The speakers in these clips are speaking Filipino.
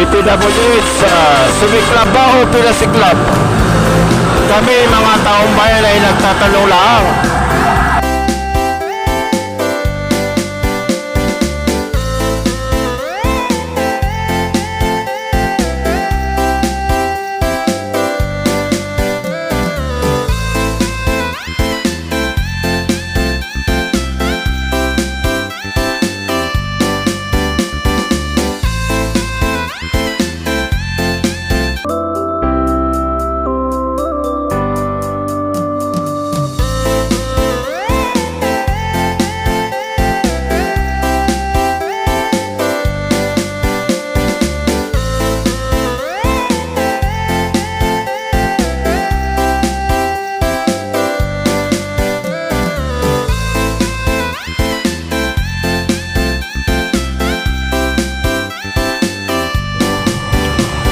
DPWH, uh, Sumiklab ba o Pinasiklab? Kami mga taong bayan ay nagtatanong lang.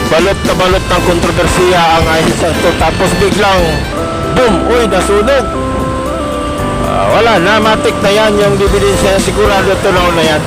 Balot na balot ng kontrobersiya ang ayos ito. Tapos biglang boom, uy, nasunog! Ah, wala na, matik na yan yung ebidensya sigurado. Na na yan